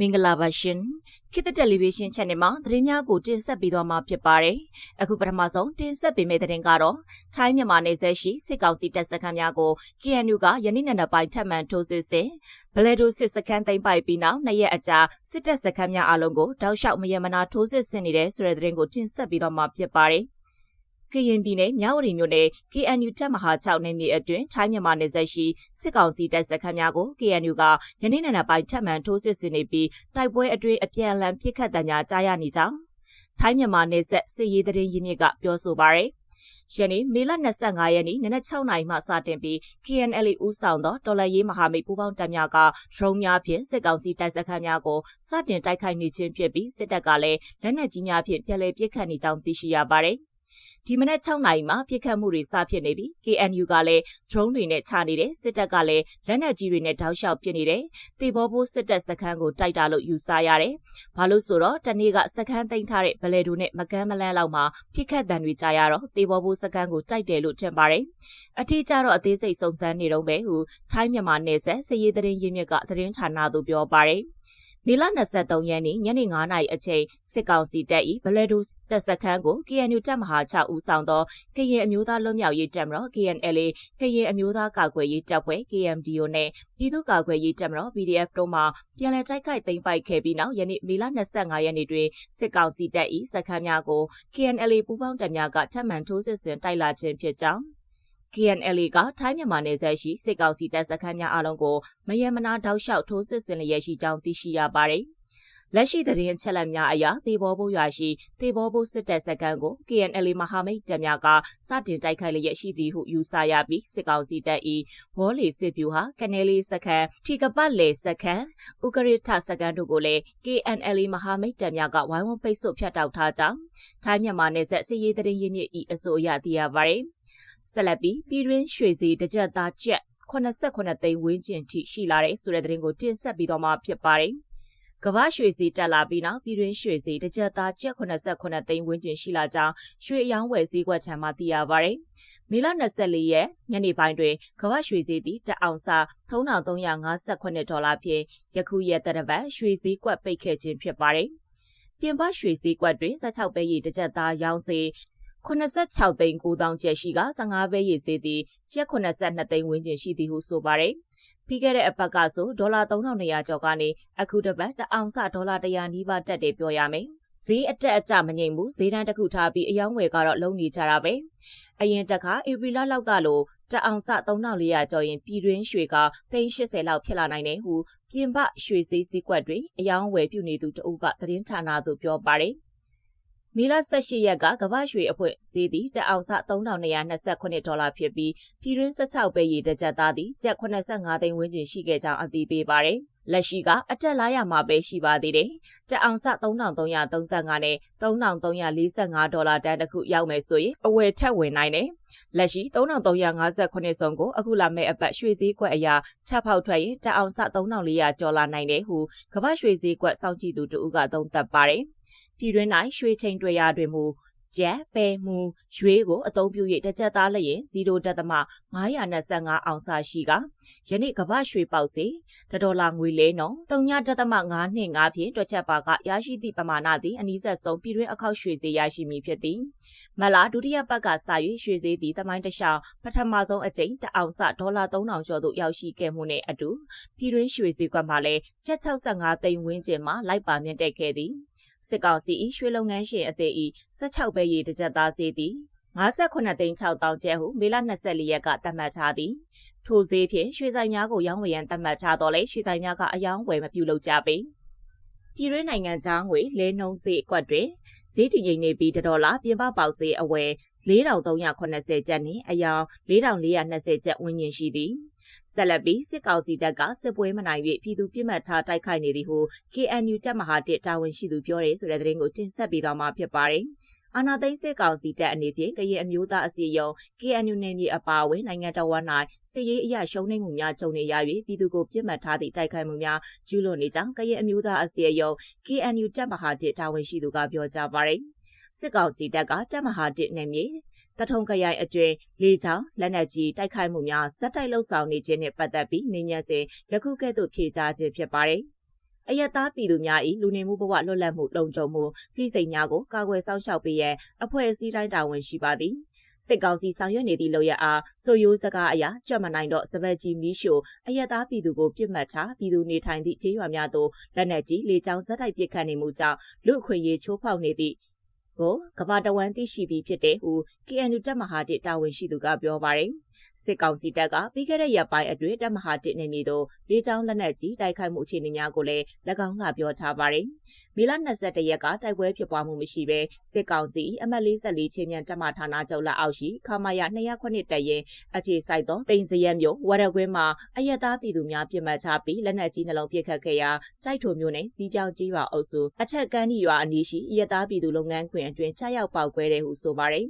မင်္ဂလာပါရှင်ခေတ်သတက်လီဗီရှင်း channel မှာသတင်းများကိုတင်ဆက်ပေးသွားမှာဖြစ်ပါတယ်အခုပထမဆုံးတင်ဆက်ပေးမယ့်သတင်းကတော့ချိုင်းမြန်မာနယ်စပ်ရှိစစ်ကောင်စီတပ်စခန်းများကို KNU ကယနေ့နေ့ပိုင်းထပ်မံထိုးစစ်ဆင်ဗလဲဒိုစစ်စခန်းသိမ်းပိုက်ပြီးနောက်နှစ်ရက်အကြာစစ်တပ်စခန်းများအလုံးကိုတောက်လျှောက်မယမနာထိုးစစ်ဆင်နေတဲ့ဆိုတဲ့သတင်းကိုတင်ဆက်ပေးသွားမှာဖြစ်ပါတယ် ကရင်ပြည်နယ်မြဝတီမြို့နယ် KNU တပ်မဟာ6နယ်မြေအတွင်းထိုင်းမြန်မာနယ်စပ်ရှိစစ်ကောင်စီတပ်စခန်းများကို KNU ကယနေ့နေ့ပိုင်းထပ်မံထိုးစစ်ဆင်နေပြီးတိုက်ပွဲအတွင်းအပြန်အလှန်ပစ်ခတ်တံကြားကြားရနေကြောင်းထိုင်းမြန်မာနယ်စပ်စစ်ရေးသတင်းရင်းမြစ်ကပြောဆိုပါရယ်ယနေ့မေလ25ရက်နေ့နနက်6နာရီမှစတင်ပြီး KNL ဦးဆောင်သောတော်လှန်ရေးမဟာမိတ်ပူးပေါင်းတပ်များကဒရုန်းများဖြင့်စစ်ကောင်စီတိုက်စခန်းများကိုစတင်တိုက်ခိုက်နေခြင်းဖြစ်ပြီးစစ်တပ်ကလည်းလက်နက်ကြီးများဖြင့်ပြန်လည်ပစ်ခတ်နေကြောင်းသိရှိရပါတယ်။ ဒီမနက်6နာရီမှာပြစ်ခတ်မှုတွေစဖြစ်နေပြီး KNU ကလည်း drone တွေနဲ့ချနေတယ်စစ်တပ်ကလည်းလက်နက်ကြီးတွေနဲ့တောက်လျှောက်ပစ်နေတယ်တေဘောဘိုးစစ်တပ်စခန်းကိုတိုက်တာလို့ယူဆရတယ်ဘာလို့ဆိုတော့တနေ့ကစခန်းသိမ်းထားတဲ့ဗလဲဒိုနဲ့မကန်းမလန်းလောက်မှာပြစ်ခတ်တံတွေကြားရတော့တေဘောဘိုးစခန်းကိုတိုက်တယ်လို့ထင်ပါတယ်အထူးကြတော့အသေးစိတ်စုံစမ်းနေတော့ပဲဟုထိုင်းမြန်မာနယ်စပ်စည်ရေးသတင်းရင်းမြစ်ကသတင်းဌာနသို့ပြောပါတယ် မေလ23ရက်နေ့ညနေ9:00နာရီအချိန်စစ်ကောင်စီတပ်၏ဗလဲဒိုတပ်စခန်းကို KNU တပ်မဟာ6ဦးဆောင်သောကရင်အမျိုးသားလွတ်မြောက်ရေးတပ်မတော် KNLA ကရင်အမျိုးသားကာကွယ်ရေးတပ်ဖွဲ့ KMDO နဲ့ပြည်သူ့ကာကွယ်ရေးတပ်မတော် PDF တို့မှပြန်လည်တိုက်ခိုက်သိမ်းပိုက်ခဲ့ပြီးနောက်ယနေ့မေလ25ရက်နေ့တွင်စစ်ကောင်စီတပ်၏စခန်းများကို KNLA ပူးပေါင်းတပ်များကထပ်မံထိုးစစ်ဆင်တိုက်လာခြင်းဖြစ်ကြောင်း KNLA ကထိုင်းမြန်မာနယ်စပ်ရှိစစ်ကောင်စီတပ်စခန်းများအလုံးကိုမယမနာတောက်လျှောက်ထိုးစစ်ဆင်လျက်ရှိကြောင်းသိရှိရပါတယ်။လက်ရှိသတင်းချက်လက်များအရသေဘောဘိုးရွာရှိသေဘောဘိုးစစ်တပ်စခန်းကို KNLA မဟာမိတ်တပ်များကစတင်တိုက်ခိုက်လျက်ရှိသည်ဟုယူဆရပြီးစစ်ကောင်စီတပ်၏ဘောလီစစ်ဗျူဟာကနေလီစခန်းထီကပတ်လေစခန်းဥကရထစခန်းတို့ကိုလည်း KNLA မဟာမိတ်တပ်များကဝိုင်းဝန်းပိတ်ဆို့ဖျက်တောက်ထားကြောင်းထိုင်းမြန်မာနယ်စပ်စစ်ရေးတရင်ရင်းမြစ်၏အဆိုအရသိရပါတယ်။ ဆက်လက်ပြီးပြည်တွင်းရွှေစီတစ်ကြက်သားကျက်89သိန်းဝန်းကျင်ထိရှိလာတဲ့ဆိုတဲ့သတင်းကိုတင်ဆက်ပြီးတော့မှဖြစ်ပါတယ်။ကမ္ဘာရွှေစီတက်လာပြီးနောက်ပြည်တွင်းရွှေစီတစ်ကြက်သားကျက်89သိန်းဝန်းကျင်ရှိလာကြောင်းရွှေအယောင်းဝယ်ဈေးကွက်ထံမှသိရပါတယ်။မေလ24ရက်ညနေပိုင်းတွင်ကမ္ဘာရွှေဈေးသည်တအောင်စာ3358ဒေါ်လာဖြင့်ယခုရက်တရပတ်ရွှေဈေးကွက်ပိတ်ခဲ့ခြင်းဖြစ်ပါတယ်။ပြင်ပရွှေဈေးကွက်တွင်16ပဲရည်တစ်ကြက်သားရောင်းစေ 86သိန်း9000ကျပ်ရှိက15ပဲရည်စေးသည်ကျပ်82သိန်းဝန်းကျင်ရှိသည်ဟုဆိုပါတယ်။ပြီးခဲ့တဲ့အပတ်ကဆိုဒေါ်လာ3200ကျော်ကနေအခုတစ်ပတ်တအောင်စဒေါ်လာ100နီးပါးတက်တယ်ပြောရမယ်။ဈေးအတက်အကျမငြိမ်ဘူးဈေးတန်းတစ်ခုထားပြီးအယောင်းဝယ်ကတော့လုံးနေကြတာပဲ။အရင်တခါဧပြီလလောက်ကလိုတအောင်စ3400ကျော်ရင်ပြည်တွင်းရွှေက380လောက်ဖြစ်လာနိုင်တယ်ဟုပြင်ပရွှေဈေးစည်းကွက်တွေအယောင်းဝယ်ပြုနေသူတအုပ်ကသတင်းဌာနသို့ပြောပါတယ်။ မေလ18ရက်ကကမ္ဘာရွှေအဖွဲ့ဈေးသည်တအောင်စ3228ဒေါ်လာဖြစ်ပြီးပြည်တွင်း16ပဲရေတကြက်သားသည်ကျပ်85သိန်းဝန်းကျင်ရှိခဲ့ကြောင်းအသိပေးပါတယ်။လက်ရှိကအတက်လာရမှာပဲရှိပါသေးတယ်။တအောင်စ3335နဲ့3345ဒေါ်လာတန်းတစ်ခုရောက်မယ်ဆိုရင်အဝယ်ထက်ဝင်နိုင်တယ်။လက်ရှိ3358စုံကိုအခုလာမယ့်အပတ်ရွှေဈေးကွက်အရာချက်ဖောက်ထွက်ရင်တအောင်စ3400ကျော်လာနိုင်တယ်ဟုကမ္ဘာရွှေဈေးကွက်စောင့်ကြည့်သူတို့ကသုံးသပ်ပါတယ်။ ပြည်တွင်း၌ရွှေချိန်တွေရတွင်မူ ကျက်ပဲမူရွေးကိုအသုံးပြု၍တစ်ချက်သားလျင်0.525အောင်စာရှိကယနေ့ကမ္ဘာရွှေပေါက်စီတဒေါ်လာငွေလဲနော်3.525ဖြင့်တွက်ချက်ပါကရရှိသည့်ပမာဏသည်အနည်းဆက်ဆုံးပြည်တွင်းအခောက်ရွှေဈေးရရှိမည်ဖြစ်သည်မလာဒုတိယပတ်ကစ၍ရွှေဈေးသည်တမိုင်းတခြားပထမဆုံးအကြိမ်တအောင်စဒေါ်လာ3000ကျော်သို့ရောက်ရှိခဲ့မှုနှင့်အတူပြည်တွင်းရွှေဈေးကွက်မှာလည်းချက်65သိန်းဝန်းကျင်မှလိုက်ပါမြင့်တက်ခဲ့သည်စစ်ကောင်စီ၏ရွှေလုပ်ငန်းရှင်အသည့်၏16ပဲရေတစ်ကြက်သားဈေးသည်58သိန်း6000ကျပ်ဟုမေလ24ရက်ကသတ်မှတ်ထားသည်ထိုဈေးဖြင့်ရွှေဆိုင်များကိုရောင်းဝယ်ရန်သတ်မှတ်ထားတော့လေရွှေဆိုင်များကအယောင်းဝယ်မပြုလုပ်ကြပေပြည်တွင်းနိုင်ငံခြားငွေလဲနှုန်းဈေးအကွက်တွင်ဈေးတည်ငြိမ်နေပြီးဒေါ်လာပြင်ပပေါက်ဈေးအဝယ်4380ကျပ်နှင့်အယောင်4420ကျပ်ဝန်းကျင်ရှိသည်ဆက်လက်ပြီးစစ်ကောင်စီတပ်ကစစ်ပွဲမနိုင်၍ပြည်သူပြစ်မှတ်ထားတိုက်ခိုက်နေသည်ဟု KNU တပ်မဟာတစ်တာဝန်ရှိသူပြောတယ်ဆိုတဲ့သတင်းကိုတင်ဆက်ပေးသွားမှာဖြစ်ပါတယ် အာနာသိန်းစစ်ကောင်စီတပ်အနေဖြင့်ကရင်အမျိုးသားအစည်းအရုံး KNU နယ်မြေအပါအဝင်နိုင်ငံတော်ဝန်၌စစ်ရေးအရရှုံးနိမ့်မှုများကြုံနေရ၍ပြည်သူကိုပြစ်မှတ်ထားသည့်တိုက်ခိုက်မှုများကျူးလွန်နေကြောင်းကရင်အမျိုးသားအစည်းအရုံး KNU တပ်မဟာတစ်တာဝန်ရှိသူကပြောကြားပါရယ်စစ်ကောင်စီတပ်ကတပ်မဟာတစ်နယ်မြေတထုံခရိုင်အတွင်းလေချောင်းလက်နက်ကြီးတိုက်ခိုက်မှုများဇက်တိုက်လှုပ်ဆောင်နေခြင်းနဲ့ပတ်သက်ပြီးမြင်မြန်စဉ်ယခုကဲ့သို့ဖြေကြားခြင်းဖြစ်ပါတယ်။ အယက်သားပြည်သူများ၏လူနေမှုဘဝလွတ်လပ်မှုလုံခြုံမှုစီးစိမ်များကိုကာကွယ်စောင့်ရှောက်ပေးရန်အဖွဲ့အစည်းတိုင်းတာဝန်ရှိပါသည်စစ်ကောင်စီဆောင်ရွက်နေသည့်လုပ်ရအားဆိုရိုးစကားအရာကြွတ်မနိုင်တော့စပက်ကြီးမီးရှို့အယက်သားပြည်သူကိုပြစ်မှတ်ထားပြည်သူနေထိုင်သည့်ကျေးရွာများသို့လက်နက်ကြီးလေကြောင်းဇက်တိုက်ပစ်ခတ်နေမှုကြောင့်လူအခွင့်အရေးချိုးဖောက်နေသည့်ကိုကဘာတဝမ်းသိရှိပြီးဖြစ်တဲ့ဟု KNU တပ်မဟာတစ်တာဝန်ရှိသူကပြောပါတယ် စစ်ကောင်စီတပ်ကပြီးခဲ့တဲ့ရက်ပိုင်းအတွင်းတပ်မဟာတစ်နေမြေသို့လေကြောင်းလက်နက်ကြီးတိုက်ခိုက်မှုအခြေအနေများကိုလည်း၎င်းကပြောထားပါတယ်မေလ22ရက်ကတိုက်ပွဲဖြစ်ပွားမှုမရှိဘဲစစ်ကောင်စီအမှတ်44ချင်းမြန်တပ်မဌာနချုပ်လက်အောက်ရှိခမာယာ209တပ်ရင်အခြေစိုက်သောတိန်စရဲမျိုးဝရကွင်းမှာအယက်သားပြည်သူများပြစ်မှတ်ထားပြီးလက်နက်ကြီးနှလုံးပစ်ခတ်ခဲ့ရာကြိုက်ထုံမျိုးနဲ့စီးပြောင်းကြီးရွာအုပ်စုအထက်ကန်းဒီရွာအနီးရှိအယက်သားပြည်သူလုပ်ငန်းခွင်အတွင်းကြားရောက်ပေါက်ကွဲတဲ့ဟုဆိုပါတယ်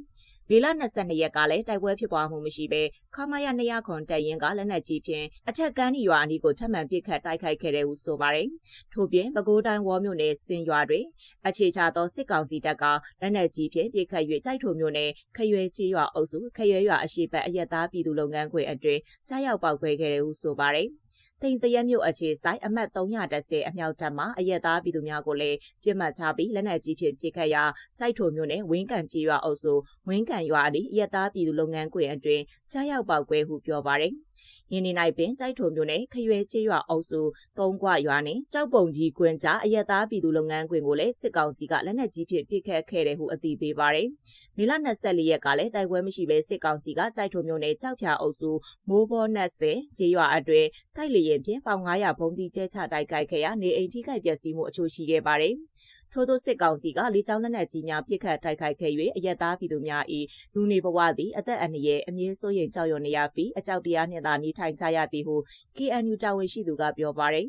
မေလ22ရက်ကလည်းတိုက်ပွဲဖြစ်ပွားမှုမရှိဘဲခမာရ200ခွန်တပ်ရင်ကလက်နက်ကြီးဖြင့်အထက်ကန်းဒီရွာအနီးကိုထပ်မံပစ်ခတ်တိုက်ခိုက်ခဲ့တဲ့ဟုဆိုပါတယ်။ထို့ပြင်ပဲခူးတိုင်းဝေါ်မြို့နယ်စင်ရွာတွင်အခြေချသောစစ်ကောင်စီတပ်ကလက်နက်ကြီးဖြင့်ပစ်ခတ်၍ကြိုက်ထုံမြို့နယ်ခရွဲကြီးရွာအုပ်စုခရွဲရွာအရှိတ်အရက်သားပြည်သူလုပ်ငန်းခွင်အတွင်းကြားရောက်ပေါက်ခွဲခဲ့တဲ့ဟုဆိုပါတယ်။တိန်စရဲမြို့အခြေဆိုင်အမှတ်310အမြောက်တပ်မှအရက်သားပြည်သူများကိုလည်းပြစ်မှတ်ထားပြီးလက်နက်ကြီးဖြင့်ပစ်ခတ်ရာကြိုက်ထုံမြို့နယ်ဝင်းကန်ကြီးရွာအုပ်စုဝင်းကန်ရွာအနီးအရက်သားပြည်သူလုပ်ငန်းခွင်အတွင်းကြားရောက်ပေါက်ကွဲဟုပြောပါတယ်။ယင်းနေ၌ပင်ကြိုက်ထုံမြို့နယ်ခရွဲကျေးရွာအုပ်စုသုံးကွရွာနှင့်ကြောက်ပုံကြီးကွင်းကြားအရက်သားပြည်သူလုပ်ငန်းခွင်ကိုလည်းစစ်ကောင်စီကလက်နက်ကြီးဖြင့်ပစ်ခတ်ခဲ့တယ်ဟုအသိပေးပါတယ်။မေလ24ရက်ကလည်းတိုက်ပွဲမရှိဘဲစစ်ကောင်စီကကြိုက်ထုံမြို့နယ်ကြောက်ဖြာအုပ်စုမိုးဘောနတ်စင်ကျေးရွာအတွင်းတိုက်လေရင်ဖြင့်ပေါင်900ဘုံတီကျဲချတိုက်ခိုက်ခဲ့ရာနေအိမ်ထိခိုက်ပျက်စီးမှုအချို့ရှိခဲ့ပါတယ်။ထို့သောစစ်ကောင်စီကလေကြောင်းလက်နက်ကြီးများပစ်ခတ်တိုက်ခိုက်ခဲ့၍အရက်သားပြည်သူများ၏လူနေဘဝသည်အသက်အန္တရာယ်အမြင့်စိုးရိမ်ကြောက်ရွံ့နေရပြီးအကြောက်တရားနှင့်သာနေထိုင်ကြရသည်ဟု KNU တာဝန်ရှိသူကပြောပါရယ်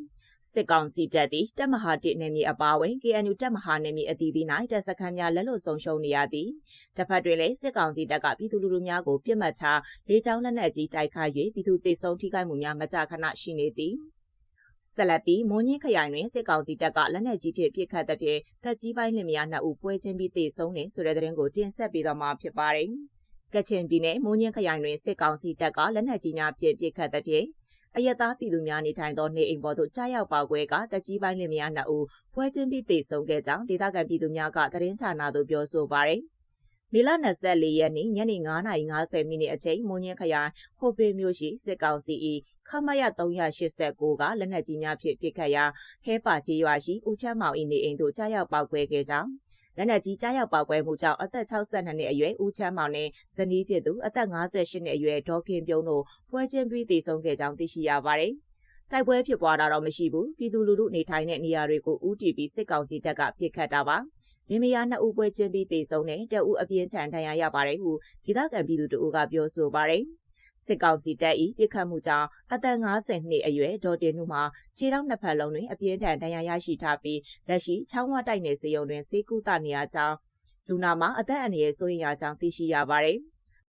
စစ်ကောင်စီတပ်သည်တပ်မဟာတစ်နယ်မြေအပါအဝင် KNU တပ်မဟာနယ်မြေအသီးသီး၌တပ်စခန်းများလက်လွတ်ဆုံးရှုံးနေရသည်တစ်ဖက်တွင်လည်းစစ်ကောင်စီတပ်ကပြည်သူလူထုများကိုပြစ်မှတ်ထားလေကြောင်းလက်နက်ကြီးတိုက်ခိုက်၍ပြည်သူသေဆုံးထိခိုက်မှုများမကြာခဏရှိနေသည်ဆက်လက်ပြီးမွန်ညင်းခရိုင်တွင်စစ်ကောင်စီတပ်ကလက်နက်ကြီးဖြင့်ပစ်ခတ်တဲ့ဖြင့်တပ်ကြီးပိုင်းလင်မယားနှစ်ဦးပွဲချင်းပြီးသေဆုံးနေဆိုတဲ့သတင်းကိုတင်ဆက်ပေးတော့မှာဖြစ်ပါတယ်။ကချင်ပြည်နယ်မွန်ညင်းခရိုင်တွင်စစ်ကောင်စီတပ်ကလက်နက်ကြီးများဖြင့်ပစ်ခတ်တဲ့ဖြင့် အယက်သားပြည်သူများနေထိုင်သောနေအိမ်ပေါ်သို့ကြားရောက်ပါကွဲကတက်ကြီးပိုင်းလင်မယားနှစ်ဦးပွဲချင်းပြီးသေဆုံးခဲ့ကြောင်းဒေသခံပြည်သူများကသတင်းဌာနသို့ပြောဆိုပါရယ်မေလ24ရက်နေ့ညနေ9:50မိနစ်အချိန်မွန်ညင်းခရိုင်ဟိုပေမြို့ရှိစစ်ကောင်စီ၏ခမရ389ကလက်နက်ကြီးများဖြင့်ပစ်ခတ်ရာဟဲပါကြီးရွာရှိဦးချမ်းမောင်၏နေအိမ်သို့ကြားရောက်ပောက်ကွဲခဲ့ကြောင်း လက်နက်ကြီးကြားရောက်ပောက်ကွဲမှုကြောင့်အသက်62နှစ်အရွယ်ဦးချမ်းမောင်နဲ့ဇနီးဖြစ်သူအသက်58နှစ်အရွယ်ဒေါခင်ပြုံးတို့ပွဲချင်းပြီးတည်ဆုံခဲ့ကြောင်းသိရှိရပါတယ်။တိုက်ပွဲဖြစ်ပွားတာတော့မရှိဘူးပြည်သူလူထုနေထိုင်တဲ့နေရာတွေကိုဥတီပြီးစစ်ကောင်စီတပ်ကပစ်ခတ်တာပါလင်မယားနှစ်ဦးပွဲချင်းပြီးတည်ဆုံတဲ့တအူအပြင်းထန်ထန်ရရပါတယ်ဟုဒေသခံပြည်သူတို့ကပြောဆိုပါတယ် စစ်ကောင်စီတပ်၏ပြစ်ခတ်မှုကြောင့်အသက်50နှစ်အရွယ်ဒေါ်တင်နုမှာခြေထောက်နှစ်ဖက်လုံးတွင်အပြင်းထန်ဒဏ်ရာရရှိထားပြီးလက်ရှိချောင်းဝတိုက်နယ်စေယုံတွင်စေကူတာနေရကြောင်းလူနာမှာအသက်အန္တရာယ်စိုးရိမ်ရကြောင်းသိရှိရပါတယ်။